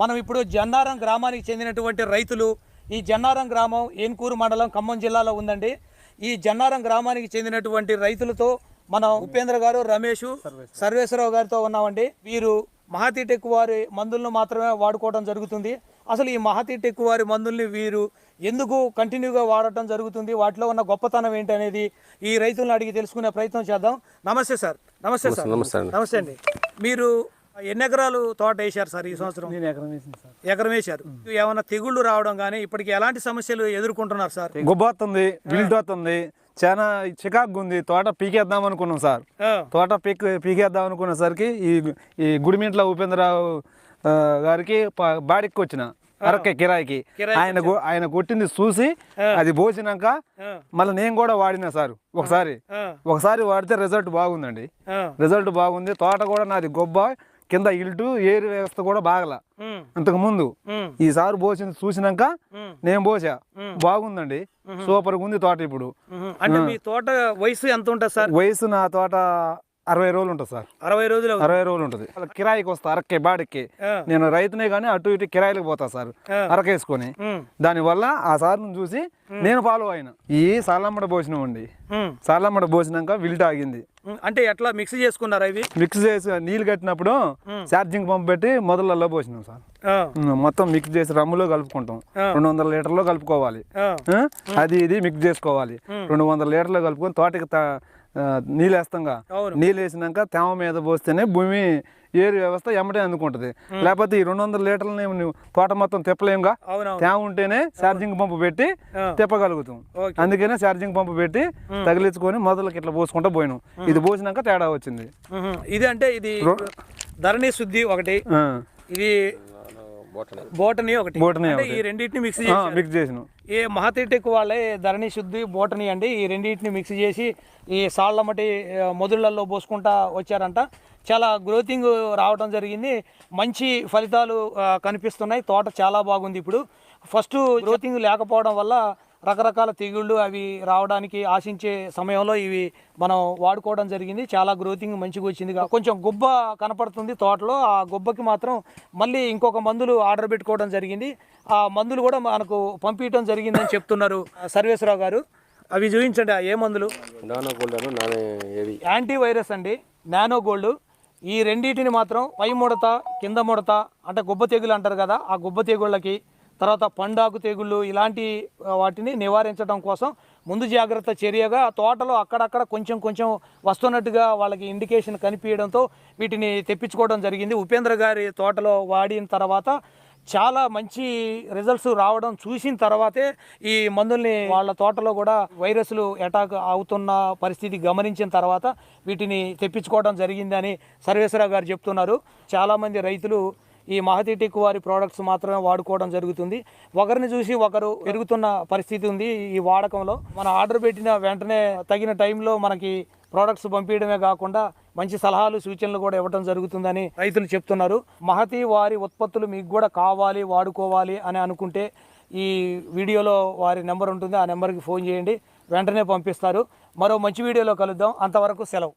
మనం ఇప్పుడు జన్నారం గ్రామానికి చెందినటువంటి రైతులు ఈ జన్నారం గ్రామం ఏన్కూరు మండలం ఖమ్మం జిల్లాలో ఉందండి. ఈ జన్నారం గ్రామానికి చెందినటువంటి రైతులతో మనం ఉపేంద్ర గారు రమేష్ సర్వేశ్వరరావు. గారితో ఉన్నామండి. వీరు మహాతీ టెక్ వారి మందులను మాత్రమే వాడుకోవడం జరుగుతుంది. అసలు ఈ మహాతీ టెక్ వారి మందుల్ని వీరు ఎందుకు కంటిన్యూగా వాడటం జరుగుతుంది? వాటిలో ఉన్న గొప్పతనం ఏంటి అనేది ఈ రైతులను అడిగి తెలుసుకునే ప్రయత్నం చేద్దాం. నమస్తే సార్. నమస్తే సార్. నమస్తే అండి. మీరు ఎన్ని ఎకరాలు తోట వేశారు సార్ ఈ సంవత్సరం? నేను ఎకరం వేసింది సార్. ఎకరం వేశారు. ఏమైనా తెగుళ్ళు రావడం కానీ ఇప్పటికి ఎలాంటి సమస్యలు ఎదుర్కొంటున్నారు సార్? గుబ్బొస్తుంది విల్ట్ వస్తుంది చాలా చికాకు ఉంది. తోట పీకేద్దాం అనుకున్నాం సార్. తోట పీక్ పీకేద్దాం అనుకునేసరికి ఈ ఈ గుడిమింట్ల ఉపేంద్రరావు గారికి బాడికి వచ్చిన అరకే కిరాయికి. ఆయన ఆయన కొట్టింది చూసి అది పోసినాక మళ్ళీ నేను కూడా వాడినా సార్ ఒకసారి. ఒకసారి వాడితే రిజల్ట్ బాగుందండి. రిజల్ట్ బాగుంది. తోట కూడా నాది గొబ్బ కింద ఇల్టు ఏరు వ్యవస్థ కూడా బాగల. అంతకు ముందు ఈసారి పోసింది చూసినాక నేను పోసా. బాగుందండి. సూపర్గా ఉంది తోట ఇప్పుడు. అంటే మీ తోట వయసు ఎంత ఉంటుంది సార్? వయసు నా తోట అరవై రోజులు ఉంటుంది సార్. అరవై రోజులు. అరవై రోజులు ఉంటుంది. అలా కిరాయికి వస్తా అరకే బాడికి. నేను రైతునే కానీ అటు ఇటు కిరాయిలకు పోతా సార్. అరకేసుకొని. దానివల్ల ఆ సార్ని చూసి నేను ఫాలో అయిన. ఈ సాలమ్మడ పోసినామండి సాలమ్మడ పోసినాక విల్ట్ ఆగింది. అంటే ఎట్లా మిక్స్ చేసుకున్నారా ఇవి? మిక్స్ చేసి నీళ్ళు కట్టినప్పుడు ఛార్జింగ్ పంప్ పెట్టి మొదలలో పోసినాం సార్. మొత్తం మిక్స్ చేసి రమ్ములో కలుపుకుంటాం. రెండు వందల లీటర్లో కలుపుకోవాలి? అది ఇది మిక్స్ చేసుకోవాలి. రెండు వందల లీటర్లు కలుపుకొని తోటకి నీళ్ళు వేస్తాంగా అవును. నీళ్ళు వేసినాక తేమ మీద పోస్తేనే భూమి ఏరు వ్యవస్థ ఎమ్మటే అందుకుంటది. లేకపోతే ఈ రెండు వందల లీటర్లని నువ్వు తోట మొత్తం తిప్పలేముగా? తేమ ఉంటేనే ఛార్జింగ్ పంపు పెట్టి. తిప్పగలుగుతాం. అందుకనే ఛార్జింగ్ పంపు పెట్టి తగిలించుకొని మొదలకి ఇట్లా పోసుకుంటా పోయినాం. ఇది పోసినాక తేడా వచ్చింది. ఇది అంటే ఇది ధరణి శుద్ధి ఒకటి. ఇది బోటనీ. ఒకటి. ఈ రెండింటిని మిక్స్ మిక్స్ చేసినాం. ఈ మహాతీటెక్ వాళ్ళే ధరణి శుద్ధి బోటనీ అండి ఈ రెండింటిని మిక్స్ చేసి ఈ సాళ్ళమటి ఆ, మొదుళ్ళల్లో పోసుకుంటా వచ్చారంట. చాలా గ్రోతింగ్ రావడం జరిగింది. మంచి ఫలితాలు కనిపిస్తున్నాయి. తోట చాలా బాగుంది ఇప్పుడు. ఫస్ట్ గ్రోతింగ్ లేకపోవడం వల్ల రకరకాల తెగుళ్ళు అవి రావడానికి ఆశించే సమయంలో ఇవి మనం వాడుకోవడం జరిగింది. చాలా గ్రోతింగ్ మంచిగా వచ్చింది. కొంచెం గుబ్బ కనపడుతుంది తోటలో. ఆ గుబ్బకి మాత్రం మళ్ళీ ఇంకొక మందులు ఆర్డర్ పెట్టుకోవడం జరిగింది. ఆ మందులు కూడా మనకు పంపించడం జరిగిందని చెప్తున్నారు సర్వేశ్వరరావు గారు. అవి చూపించండి. ఆ ఏ మందులు? నానా గోల్డ్ యాంటీ వైరస్ అండి. Nano gold. ఈ రెండింటిని మాత్రం పై ముడత కింద ముడత అంటే గుబ్బ తెగులు అంటారు కదా ఆ గుబ్బ తెగుళ్ళకి తర్వాత పండాకు తెగుళ్ళు ఇలాంటి వాటిని నివారించడం కోసం ముందు జాగ్రత్త చర్యగా తోటలో అక్కడక్కడ కొంచెం కొంచెం వస్తున్నట్టుగా వాళ్ళకి ఇండికేషన్ కనిపించడంతో వీటిని తెప్పించుకోవడం జరిగింది. ఉపేంద్ర గారి తోటలో వాడిన తర్వాత చాలా మంచి రిజల్ట్స్ రావడం చూసిన తర్వాతే ఈ మందుల్ని వాళ్ళ తోటలో కూడా వైరస్లు అటాక్ అవుతున్న పరిస్థితి గమనించిన తర్వాత వీటిని తెప్పించుకోవడం జరిగిందని సర్వేశ్వరరావు గారు చెప్తున్నారు. చాలామంది రైతులు ఈ మహతిటిక్ వారి ప్రోడక్ట్స్ మాత్రమే వాడుకోవడం జరుగుతుంది. ఒకరిని చూసి ఒకరు పెరుగుతున్న పరిస్థితి ఉంది ఈ వాడకంలో. మన ఆర్డర్ పెట్టిన వెంటనే తగిన టైంలో మనకి ప్రోడక్ట్స్ పంపించడమే కాకుండా మంచి సలహాలు సూచనలు కూడా ఇవ్వడం జరుగుతుందని రైతులు చెప్తున్నారు. మహతి వారి ఉత్పత్తులు మీకు కూడా కావాలి వాడుకోవాలి అని అనుకుంటే ఈ వీడియోలో వారి నెంబర్ ఉంటుంది. ఆ నెంబర్కి ఫోన్ చేయండి. వెంటనే పంపిస్తారు. మరో మంచి వీడియోలో కలుద్దాం. అంతవరకు సెలవు.